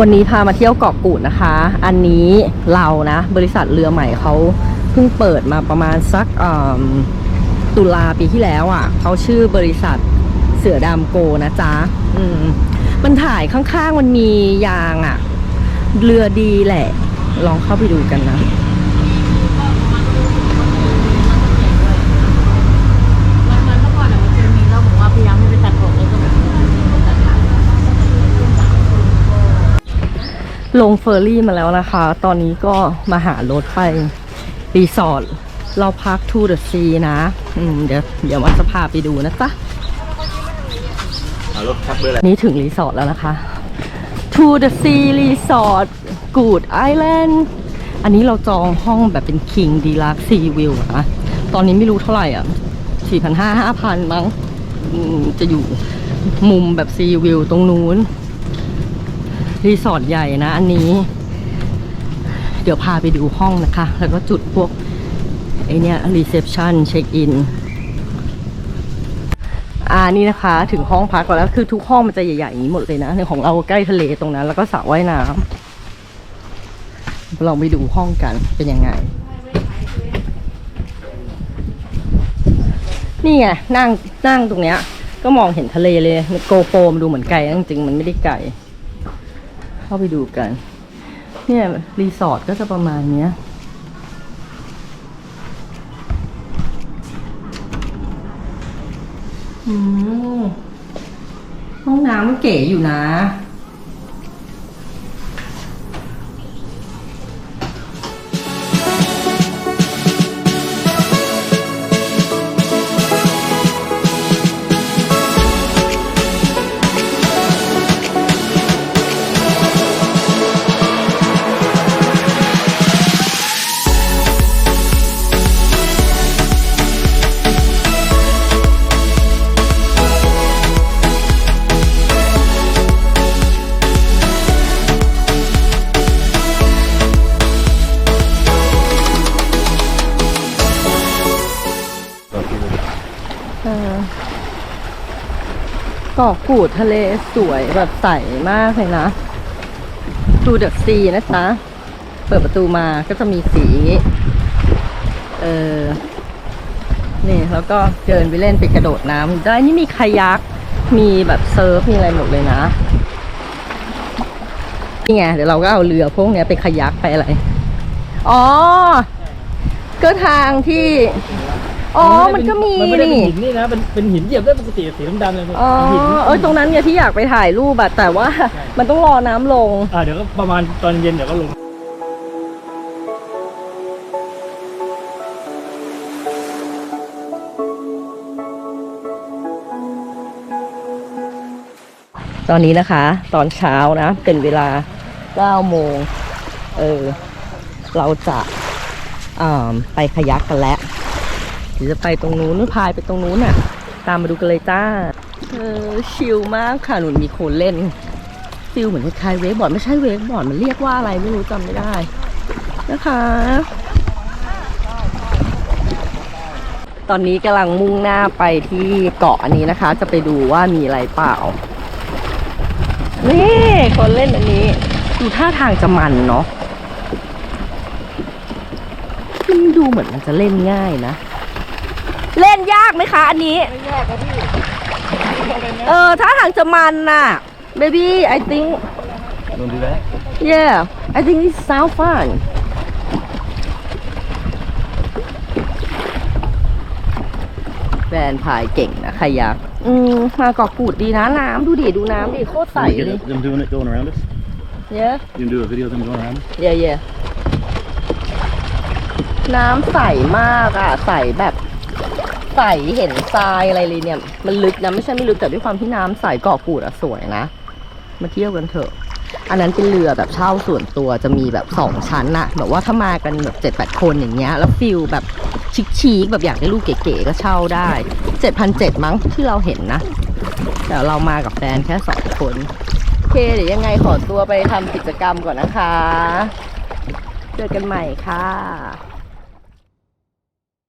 วันนี้พามาเที่ยวเกาะกูดนะคะ อันนี้เรานะ บริษัทเรือใหม่เขาเพิ่งเปิดมาประมาณสักตุลาปีที่แล้วอะเขาชื่อบริษัทเสือดำโกนะจ๊ะอืมมันถ่ายข้างๆมันมียางอะ เรือดีแหละ ลองเข้าไปดูกันนะ วันนั้นเมื่อก่อนอะมันเคยมีเราบอกว่าพยายามให้ไปตัดผมแล้วก็แบบตัดขา ลงเฟอร์รี่มาแล้วนะคะ ตอนนี้ก็มาหารถไปรีสอร์ทเราพักทูเดอะซีนะอืมเดี๋ยวเดี๋ยวมันจะพาไปดูนะจ๊ะเอารถทับเบอร์อะไรนี่ถึงรีสอร์ทแล้วนะคะ To the Sea Resort Good Island อันนี้เราจองห้องแบบเป็น King Deluxe Sea View นะ ตอนนี้ไม่รู้เท่าไหร่อะ 4,500 5,000 มั้งอืมจะอยู่มุมแบบ Sea View ตรงนู้น รีสอร์ทใหญ่นะ อันนี้ เดี๋ยวพาไปดูห้องนะคะ แล้วก็จุดพวกไอเนี้ยรีเซพชันเช็คอินอ่านี่นะคะ ถึงห้องพักแล้วคือทุกห้องมันจะใหญ่ๆอย่างนี้หมดเลยนะในของเราใกล้ทะเลตรงนั้น แล้วก็สระว่ายน้ำเราไปดูห้องกันเป็นยังไง นี่ไงนั่งนั่งตรงเนี้ย ก็มองเห็นทะเลเลยโกโปมดูเหมือนไกลจริงๆมันไม่ได้ไกล เข้าไปดูกัน เนี่ยรีสอร์ทก็จะประมาณเนี้ยอืมห้องน้ำมันเก๋อยู่นะ กาะกูดทะเลสวยแบบใสมากเลยนะดูเดอะซีนะจ๊ะ เปิดประตูมาก็จะมีสีอย่างนี้เออนี่แล้วก็เดินไปเล่นไปกระโดดน้ำได้นี่มีคายัก มีแบบเซิร์ฟ มีอะไรหมดเลยนะ นี่ไง เดี๋ยวเราก็เอาเรือพวกนี้ไปคายักไปอะไร อ๋อ ก็ทางที่ อ๋อมันก็มีมันไม่ได้เป็นนี่ หินนี่นะเป็นเป็นหินเหยียบได้ปกติสีดำๆเลยอ๋อหิน เออตรงนั้นเนี่ยที่อยากไปถ่ายรูปอะแต่ว่ามันต้องรอน้ำลง อ่าเดี๋ยวก็ประมาณตอนเย็นเดี๋ยวก็ลง ตอนนี้นะคะ ตอนเช้านะ เป็นเวลา 9 โมง เออ เราจะอ่าไปขยักกันแล้ว เดี๋ยวจะไปตรงนู้นพายไปตรงนู้นน่ะ ตามมาดูกันเลยจ้าเออชิลมากค่ะหนุนมีโคนเล่นฟิลเหมือนคล้ายเวกบอร์ดไม่ใช่เวกบอร์ดมันเรียกว่าอะไรไม่รู้จำไม่ได้ นะคะ ตอนนี้กำลังมุ่งหน้าไปที่เกาะอันนี้นะคะ จะไปดูว่ามีอะไรเปล่านี่คนเล่นอันนี้ดูท่าทางจะมันเนาะมันดูเหมือนมันจะเล่นง่ายนะ เล่นยากไหมคะ อันนี้ ไม่ยากครับพี่เออท่าทางจะมันน่ะ baby I think ลงดูแล้ว yeah I think it sound fun แฟนพายเก่งนะขยักอืมมาเกาะกูดดีนะน้ำดูดิดูน้ำดิโคตรใส Can we เล get ย them doing it going around us? yeah You can do a video of them going around us? เย่เย่น้ำใสมากอะ ใสแบบ ใสเห็นทรายอะไรเลยเนี่ย มันลึกนะไม่ใช่ไม่ลึกแต่ด้วยความที่น้ำใสเกาะกูดอะสวยนะมาเที่ยวกันเถอะ อันนั้นเป็นเรือแบบเช่าส่วนตัวจะมีแบบสองชั้นน่ะแบบว่าถ้ามากันแบบเจ็ดแปดคนอย่างเงี้ย แล้วฟิลแบบชิคๆแบบอยากได้รูปเก๋ๆก็เช่าได้เจ็ดพันเจ็ดมั้งที่เราเห็นนะ แต่เรามากับแฟนแค่สองคนโอเคเดี๋ยวยังไงขอตัวไปทำกิจกรรมก่อนนะคะ เจอกันใหม่ค่ะ